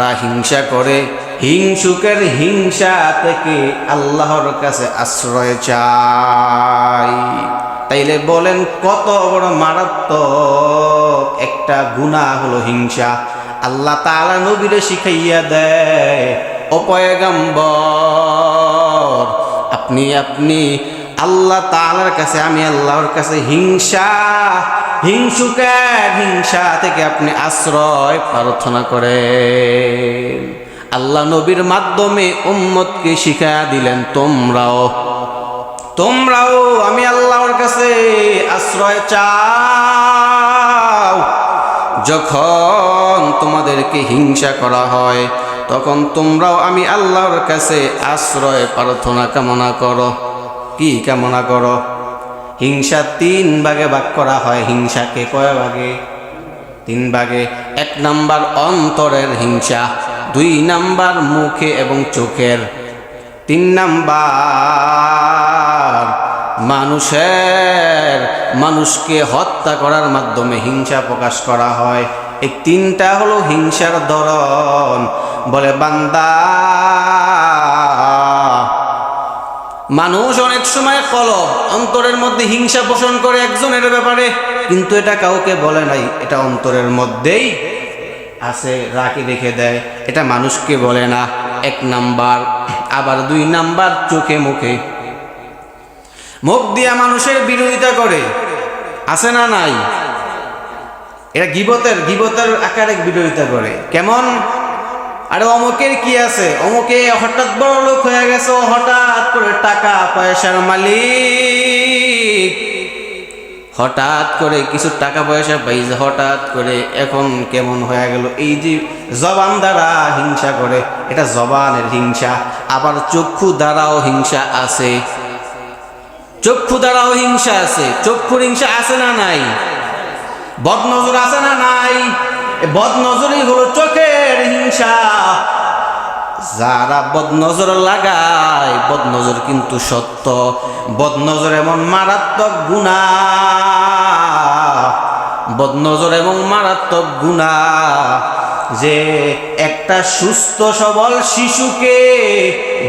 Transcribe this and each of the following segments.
যারা হিংসা করে, হিংসুকের হিংসা থেকে আল্লাহর কাছে আশ্রয় চাই তাইলে বলেন, কত বড় মারাত্মক একটা গুণা হলো হিংসা। আল্লাহ তাআলা নবীরে শিখাইয়া দেয় অপয়গম্বর আপনি আপনি আল্লাহ তালার কাছে, আমি আল্লাহর কাছে হিংসা হিংসুকের হিংসা থেকে আপনি আশ্রয় প্রার্থনা করেন। আল্লাহ নবীর মাধ্যমে উম্মতকে শিখা দিলেন, তোমরাও তোমরাও, আমি আল্লাহর কাছে আশ্রয় চাও। যখন তোমাদেরকে হিংসা করা হয়, তখন তোমরাও, আমি আল্লাহর কাছে আশ্রয় প্রার্থনা কামনা করো। কি কামনা করো? হিংসা তিন ভাগে ভাগ করা হয়। হিংসাকে কয় ভাগে? তিন ভাগে। এক নাম্বার অন্তরের হিংসা, দুই নাম্বার মুখে এবং চোখের। তিন নাম্বার মানুষের, মানুষকে হত্যা করার মাধ্যমে হিংসা প্রকাশ করা হয়। এই তিনটা হলো হিংসার ধরন। বলে বান্দা মানুষ অনেক সময় কলব, অন্তরের মধ্যে হিংসা পোষণ করে একজনের ব্যাপারে, কিন্তু এটা কাউকে বলে নাই, এটা অন্তরের মধ্যেই আছে রাখি রেখে দেয়, এটা মানুষকে বলে না, এক নাম্বার, আবার দুই নাম্বার চোখে মুখে। মুখ দিয়া মানুষের বিরোধিতা করে, আছে না নাই? এটা গিবতের গিবতের আকারে বিরোধিতা করে। কেমন? আরে অমুকের কি আছে? অমুকে হঠাৎ বড় লোক হয়ে গেছে হঠাৎ করে টাকা পয়সার মালিক। হঠাৎ করে কিছু টাকা পয়সা পাইছে, হঠাৎ করে এখন কেমন হয়ে গেল? এই যে জবান দ্বারা হিংসা করে, এটা জবানের হিংসা, আবার চক্ষু দ্বারাও হিংসা আছে। চক্ষু দ্বারাও হিংসা আছে, চক্ষুর হিংসা আছে না নাই? বদনজর আছে না নাই? বদনজরই হলো চোখের হিংসা যারা বদনজর লাগায়, বদনজর কিন্তু সত্য। বদনজর এমন মারাত্মক গুণা। বদনজর এবং মারাত্মক গুণা। যে একটা সুস্থ সবল শিশুকে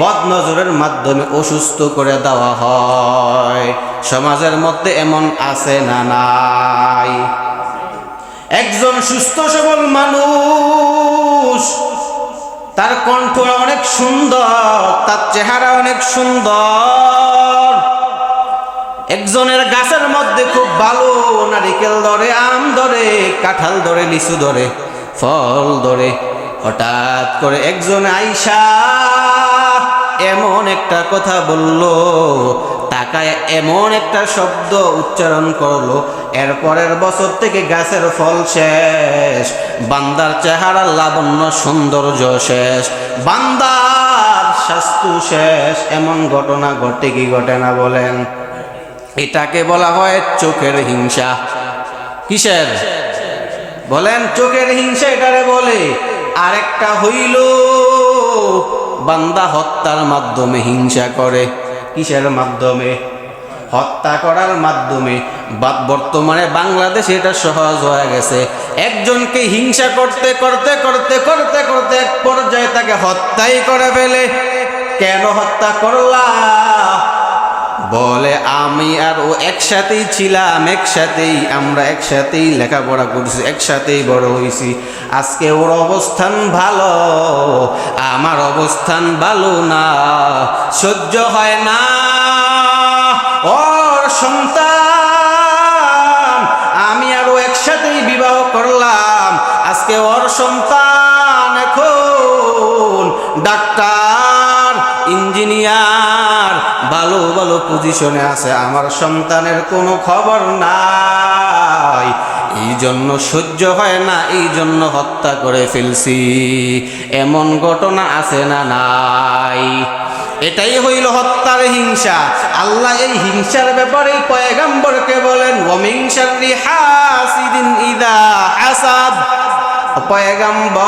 বদনজরের মাধ্যমে অসুস্থ করে দেওয়া হয়। সমাজের মধ্যে এমন আছে না নাই। একজন সুস্থ সবল মানুষ তার কণ্ঠ অনেক সুন্দর, তার চেহারা অনেক সুন্দর। একজনের গাছের মধ্যে খুব ভালো, নারিকেল ধরে, আম ধরে, কাঁঠাল ধরে, লিচু ধরে, ফল ধরে। হঠাৎ করে একজন আইসা এমন একটা কথা বলল টাকায় এমন একটা শব্দ উচ্চারণ করল এরপরের বছর থেকে গাছের ফল শেষ। বান্দার চেহারা লাবণ্য, সৌন্দর্য শেষ। বান্দার স্বাস্থ্য শেষ। এমন ঘটনা ঘটে কি ঘটে না বলেন? এটাকে বলা হয় চোখের হিংসা। কিসের? বলেন চোখের হিংসা, এটারে বলে। আরেকটা হইল, বান্দা হত্যার মাধ্যমে হিংসা করে। কিসের মাধ্যমে? হত্যা করার মাধ্যমে বর্তমানে বাংলাদেশে এটা সহজ হয়ে গেছে। একজনকে হিংসা করতে করতে করতে করতে করতে এক পর্যায়ে তাকে হত্যাই করে ফেলে। কেন হত্যা করলা? বলে, আমি আর ও একসাথেই ছিলাম, একসাথেই, আমরা একসাথেই লেখাপড়া করছি, একসাথেই বড় হয়েছি। আজকে ওর অবস্থান ভালো, আমার অবস্থান ভালো না, সহ্য হয় না। সন্তান, আমি আরও একসাথেই বিবাহ করলাম। আজকে ওর সন্তান এখন ডাক্তার, ইঞ্জিনিয়ার, ভালো ভালো পজিশনে আছে। আমার সন্তানের কোনো খবর নাই। এই জন্য সহ্য হয় না, এই জন্য হত্যা করে ফেলছি। এমন ঘটনা আছে না নাই? এটাই হইল হত্যার হিংসা। আল্লাহ এই হিংসার ব্যাপারে পয়গাম্বরকে বলেন ওমিংসার হাসিদিন ইদা হাসাদ। পয়গাম্বর,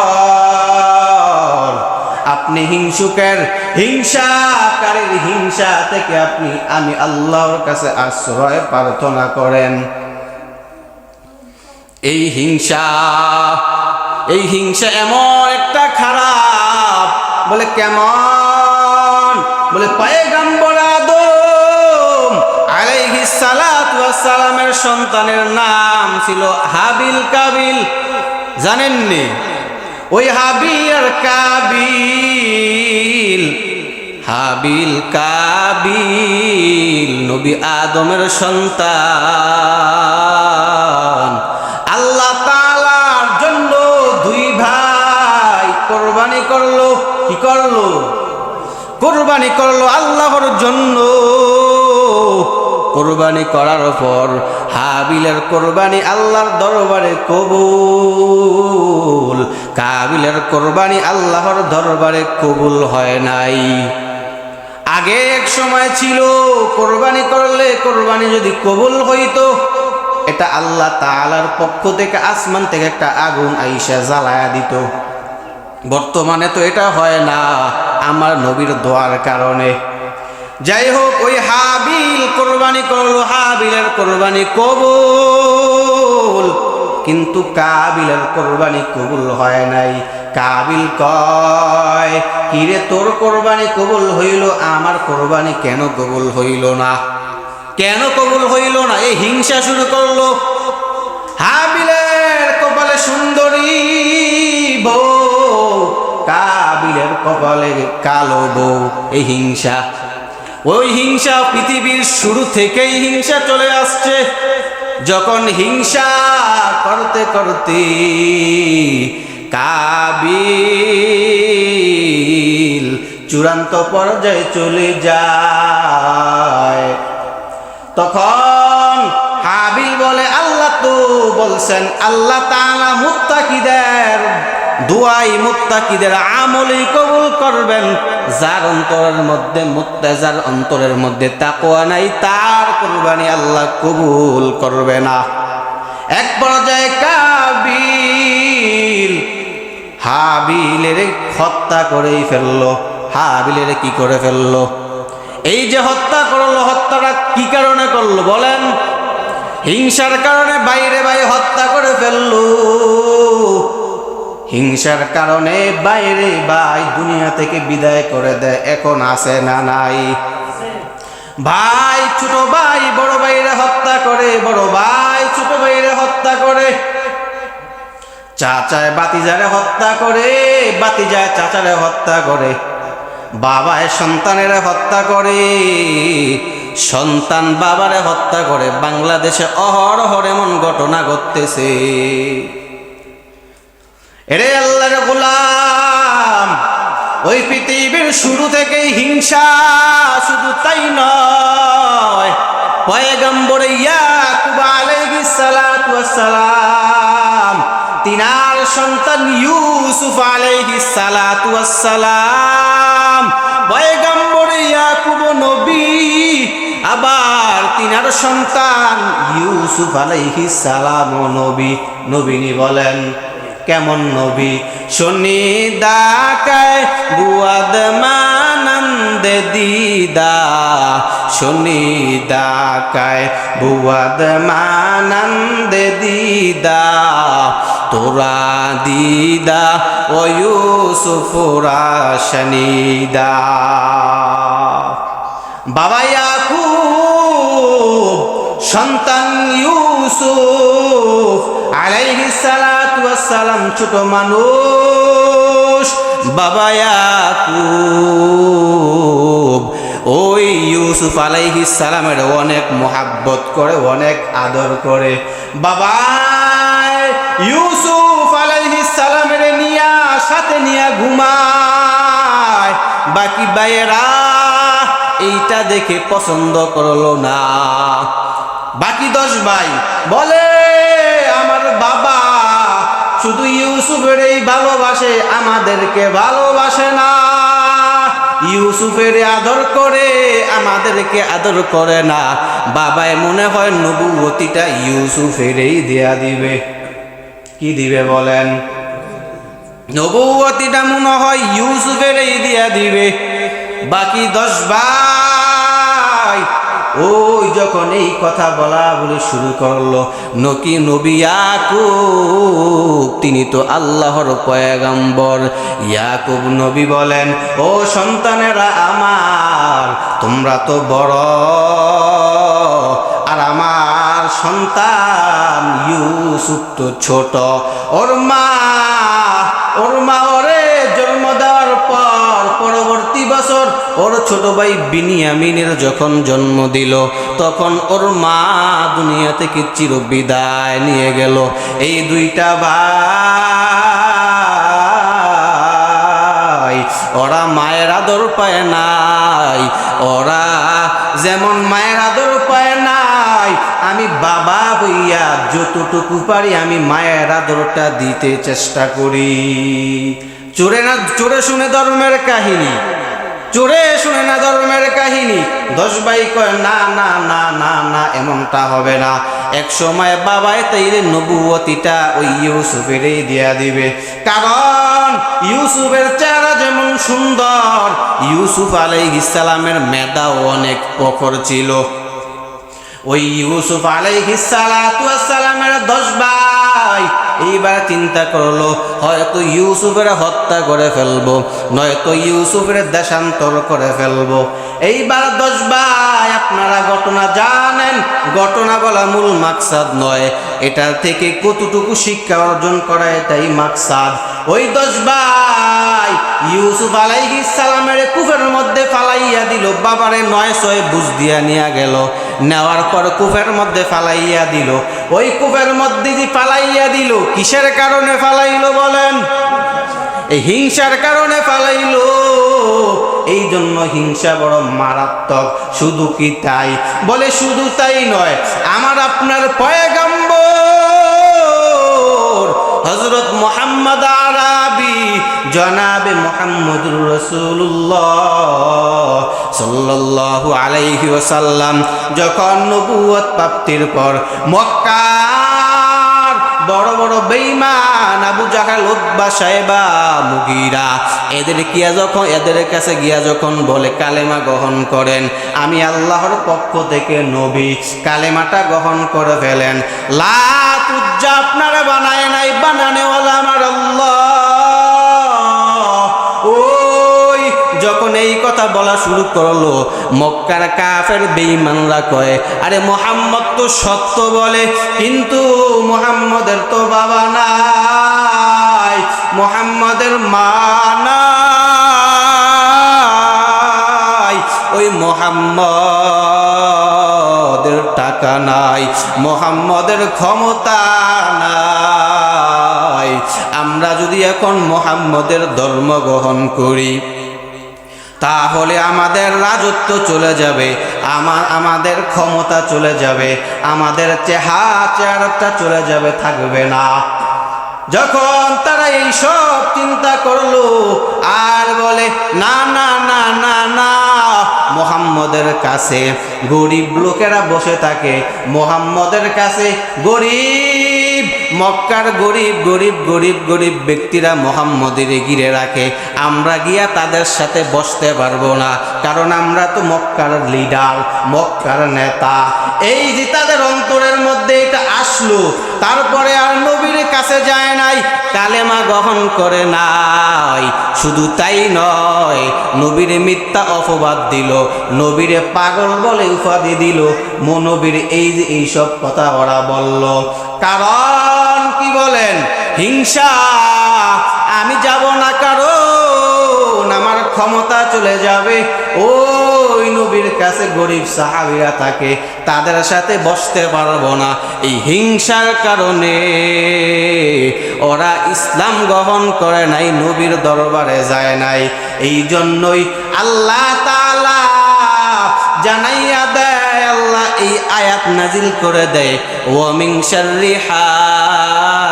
আপনি হিংসুকের হিংসাকারীর হিংসা থেকে আপনি, আমি আল্লাহর কাছে আশ্রয় প্রার্থনা করেন। এই হিংসা এই হিংসা এমন একটা খারাপ, বলে কেমন বলে, পায়গাম্বর আদম ওয়াস সালামের সন্তানের নাম ছিল হাবিল কাবিল। জানেননি ওই হাবিল আর কাবিল, হাবিল কাবিল নবী আদমের সন্তান। কোরবানি করল আল্লাহর জন্য। কোরবানি করার পর হাবিলের কোরবানি আল্লাহর দরবারে কবুল। কাবিলের কোরবানি আল্লাহর দরবারে কবুল হয় নাই। আগে এক সময় ছিল, কোরবানি করলে কোরবানি যদি কবুল হইতো, এটা আল্লাহ তাআলার পক্ষ থেকে আসমান থেকে একটা আগুন আইসা জ্বালায়া দিত। বর্তমানে তো এটা হয় না আমার নবীর দোয়ার কারণে। যাই হোক ওই হাবিল কোরবানি করল, হাবিলের কোরবানি কবুল। কিন্তু কাবিলের কোরবানি কবুল হয় নাই। কাবিল কয়, কিরে, তোর কোরবানি কবুল হইল, আমার কোরবানি কেন কবুল হইল না? কেন কবুল হইল না? এই হিংসা শুরু করল। হাবিলের কপালে সুন্দরী কপালে কালো বউ, এই হিংসা। ওই হিংসা পৃথিবীর শুরু থেকেই হিংসা চলে আসছে। যখন হিংসা করতে করতে কাবিল চূড়ান্ত পর্যায়ে চলে যায়। তখন হাবিল বলে, আল্লাহ তো বলছেন, আল্লাহ তাআলা মুত্তাকিদের দুয়াই মুত্তাকিদের আমলই কবুল করবেন। যার অন্তরের মধ্যে মুত্তাজার অন্তরের মধ্যে তাকোয়া নাই, তার কোরবানি আল্লাহ কবুল করবে না। এক পর্যায়ে কাবিল, হাবিলের হত্যা করেই ফেলল। হাবিলের কি করে ফেলল? এই যে হত্যা করল, হত্যাটা কি কারণে করল বলেন? হিংসার কারণে বাইরে বাইরে হত্যা করে ফেলল। হিংসার কারণে বাইরে ভাই দুনিয়া থেকে বিদায় করে দেয়, এখন আসে না নাই। ভাই, ছোট ভাই, বড় ভাইরে হত্যা করে, বড় ভাই, ছোট ভাইরে হত্যা করে। চাচায় বাতিজারে হত্যা করে বাতিজায় চাচারে হত্যা করে। বাবায় সন্তানের হত্যা করে। সন্তান বাবারে হত্যা করে। বাংলাদেশে অহরহর এমন ঘটনা ঘটতেছে। এরে আল্লাহর গোলাম, ওই পৃথিবীর শুরু থেকেই হিংসা শুধু তাই নয়। পয়গম্বর ইয়াকুব আলাইহিস সালাতু সালাম, তিনার সন্তান ইউসুফ আলাইহিস সালাতু সালাম, পয়গম্বর ইয়াকুব নবী, আবার তিনার সন্তান ইউসুফ আলাইহিস সালাম নবী। নবীনি বলেন কেমন নবী? শুনি দাকায় বুয়াদ মানন্দ দিদা। শুনি দাকায় বুয়াদ মানন্দ দিদা। তোরা দিদা ও ইউসুফরা শনিদা বাবা ইয়াকুব সন্তান ইউসুফ আলাইহিস ওয়াস সালাম ছোট মানুষ, বাবা ইয়াকুব। ওই ইউসুফ আলাইহিস সালামের অনেক মোহাব্বত করে, অনেক আদর করে। বাবা ইউসুফ আলাইহিস সালামের নিয়া, সাথে নিয়া ঘুমায়। বাকি বাইরা এইটা দেখে পছন্দ করল না। বাকি দশ ভাই বলে শুধু ইউসুফের এই ভালোবাসে আমাদেরকে ভালোবাসে না। ইউসুফের আদর করে আমাদেরকে আদর করে না। বাবায় মনে হয় নবুয়তিটা ইউসুফেরই দেয়া দিবে। কি দিবে বলেন? নবুয়তিটা মনে হয় ইউসুফেরই দিয়া দিবে। বাকি দশ ভাই ওই যখন এই কথা বলা বলে শুরু করল, নকি নবী তিনি তো আল্লাহর পয়গাম্বর। ইয়াকুব নবী বলেন, ও সন্তানেরা আমার, তোমরা তো বড়, আর আমার সন্তান ইউসুফ তো ছোট। ওর মা ওর মা ওরে জন্ম দেওয়ার পর পরবর্তী বছর ওর ছোট ভাই বিনিয়ামিনের যখন জন্ম দিল, তখন ওর মা দুনিয়া থেকে চির বিদায় নিয়ে গেল। এই দুইটা ভাই, ওরা মায়ের আদর পায় নাই, ওরা যেমন মায়ের আদর পায় নাই, আমি বাবা হইয়া যতটুকু পারি আমি মায়ের আদরটা দিতে চেষ্টা করি। চোরে না, চোরে শুনে ধর্মের কাহিনী। চোরে শুনে না ধর্মের কাহিনী। দশ ভাই কয়, না না না না না, এমনটা হবে না। এক সময় বাবাই তাইলে নবুয়তিটা ওই ইউসুফেরই দিয়া দিবে। কারণ ইউসুফের চেহারা যেমন সুন্দর, ইউসুফ আলাইহিসালামের মেধাও অনেক প্রখর ছিল। ওই ইউসুফ আলাইহিসালামের দশ ভাই এইবার চিন্তা করল, হয়তো ইউসুফের হত্যা করে ফেলব, নয়তো ইউসুফের দেশান্তর করে ফেলব। এইবার দশ ভাই, আপনারা ঘটনা জানেন, ঘটনা বলা মূল মাকসাদ নয়। এটার থেকে কতটুকু শিক্ষা অর্জন করা এটাই মাকসাদ। ওই দশ ভাই, ইউসুফ আলাইহিস সালামের কুফের মধ্যে ফালাইয়া দিল, বাবারে নয় ছয় বুঝ দিয়া নিয়া গেল। নেওয়ার পর কুফের মধ্যে ফালাইয়া দিল। ওই কুফের মধ্যে যে ফালাইয়া দিল, কিসের কারণে ফালাইলো বলেন? এই হিংসার কারণে ফালাইলো। এই জন্য হিংসা বড় মারাত্মক। শুধু কি তাই? বলে শুধু তাই নয়, আমার আপনার পয়গম্বর হজরত মোহাম্মদ জনাবে মোহাম্মদুর রসুল্লাহ সাল্লাল্লাহু আলাইহি ওয়াসাল্লাম। যখন নবুয়ত প্রাপ্তির পর মক্কার বড় বড় বেঈমান আবু জাহাল উদ্বা সাহেবা, মুগিরা এদের কিয়া যখন এদের কাছে গিয়া যখন বলে, কালেমা গ্রহণ করেন। আমি আল্লাহর পক্ষ থেকে নবী, কালেমাটা গ্রহণ করে ফেলেন। লাত উজ্জা আপনারা বানায় নাই বানানেওয়ালা যখন এই কথা বলা শুরু করল, মক্কার কাফের বেঈমানরা কয়, আরে মোহাম্মদ তো সত্য বলে, কিন্তু মোহাম্মদের তো বাবা নাই, মোহাম্মদের মা নাই, ওই মোহাম্মদের টাকা নাই, মোহাম্মদের ক্ষমতা নাই, আমরা যদি এখন মোহাম্মদের ধর্ম গ্রহণ করি তাহলে আমাদের রাজত্ব চলে যাবে আমার আমাদের ক্ষমতা চলে যাবে, আমাদের চেহা চেহারাটা চলে যাবে, থাকবে না। যখন তারা এই সব চিন্তা করল, আর বলে, না না না না না। মোহাম্মদের কাছে গরিব লোকেরা বসে থাকে, মোহাম্মদের কাছে গরিব মক্কার গরিব গরিব গরিব গরিব ব্যক্তিরা মোহাম্মদের ঘিরে রাখে। আমরা গিয়া তাদের সাথে বসতে পারব না, কারণ আমরা তো মক্কার লিডার মক্কার নেতা। এই যে তাদের অন্তরের মধ্যে এটা আসলো, তারপরে আর নবীর কাছে যায় নাই, কালেমা গ্রহণ করে নাই। শুধু তাই নয়, নবীরে মিথ্যা অপবাদ দিল, নবীরে পাগল বলে উপাধি দিল মনবীর এই যে এইসব কথা ওরা বলল। কারণ বলেন, হিংসা, আমি যাব না কারণ আমার ক্ষমতা চলে যাবে। ওই নবীর কাছে গরিব সাহাবিরা থাকে, তাদের সাথে বসতে পারব না। এই হিংসার কারণে ওরা ইসলাম গ্রহণ করে নাই, নবীর দরবারে যায় নাই। এই জন্যই আল্লাহ জানাইয়া দেয়, আল্লাহ এই আয়াত নাজিল করে দেয়। ওয়ামিং শাররি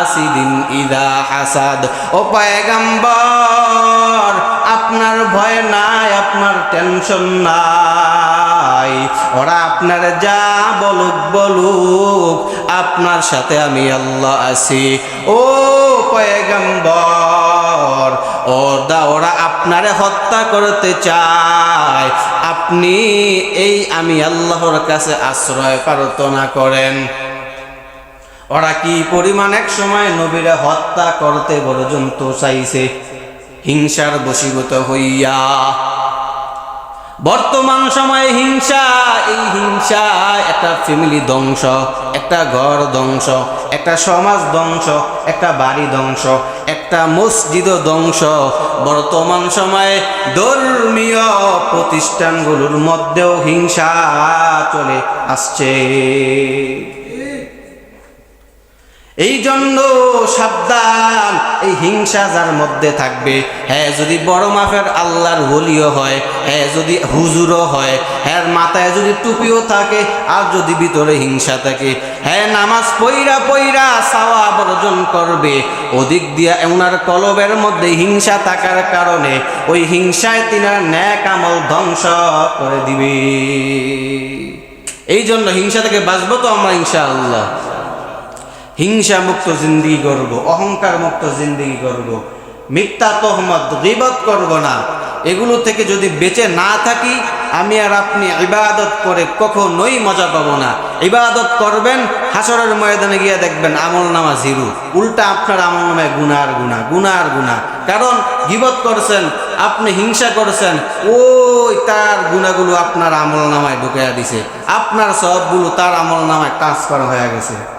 হাসিদিন ইদা হাসাদ। ও পয়গম্বর, আপনার ভয় নাই, আপনার টেনশন নাই। ওরা আপনার যা বলুক বলুক, আপনার সাথে আমি আল্লাহ আছি। ও পয়গম্বর ও খবরদা ওরা আপনারে হত্যা করতে চায়। আপনি এই আমি আল্লাহর কাছে আশ্রয় প্রার্থনা করেন। ওরা কি পরিমাণ এক সময় নবীরা হত্যা করতে পর্যন্ত চাইছে? হিংসার বশীভূত হইয়া। বর্তমান সময়ে হিংসা, এই হিংসা একটা ফ্যামিলি ধ্বংস, একটা ঘর ধ্বংস, একটা সমাজ ধ্বংস, একটা বাড়ি ধ্বংস, একটা মসজিদ ধ্বংস। বর্তমান সময়ে ধর্মীয় প্রতিষ্ঠানগুলোর মধ্যেও হিংসা চলে আসছে। এই জন্য সাবধান, এই হিংসা যার মধ্যে থাকবে। হ্যাঁ যদি বড় মাফের আল্লাহর হলিও হয় হ্যাঁ যদি হুজুরও হয় হ্যাঁ মাথায় যদি টুপিও থাকে, আর যদি ভিতরে হিংসা থাকে হ্যাঁ নামাজ পইরা পইরা সাওয়া বর্জন করবে। ওদিক দিয়া ওনার কলবের মধ্যে হিংসা থাকার কারণে ওই হিংসায় তিনার ন্যাক আমল ধ্বংস করে দিবে। এই জন্য হিংসা থেকে বাঁচবো তো আমরা, ইনশাআল্লাহ। হিংসা মুক্ত জিন্দিগি করব, অহংকার মুক্ত জিন্দিগি করব, মিথ্যা তহমত গিবত করব না। এগুলো থেকে যদি বেঁচে না থাকি, আমি আর আপনি ইবাদত করে কখনোই মজা পাবো না। ইবাদত করবেন, হাসরের ময়দানে গিয়ে দেখবেন আমল নামা জিরু। উল্টা আপনার আমল নামায় গুনার গুণা গুনার গুণা। কারণ গিবত করছেন, আপনি হিংসা করছেন, ওই তার গুণাগুলো আপনার আমল নামায় ঢুকাইয়া দিছে। আপনার সবগুলো তার আমল নামায় ট্রান্সফার হয়ে গেছে।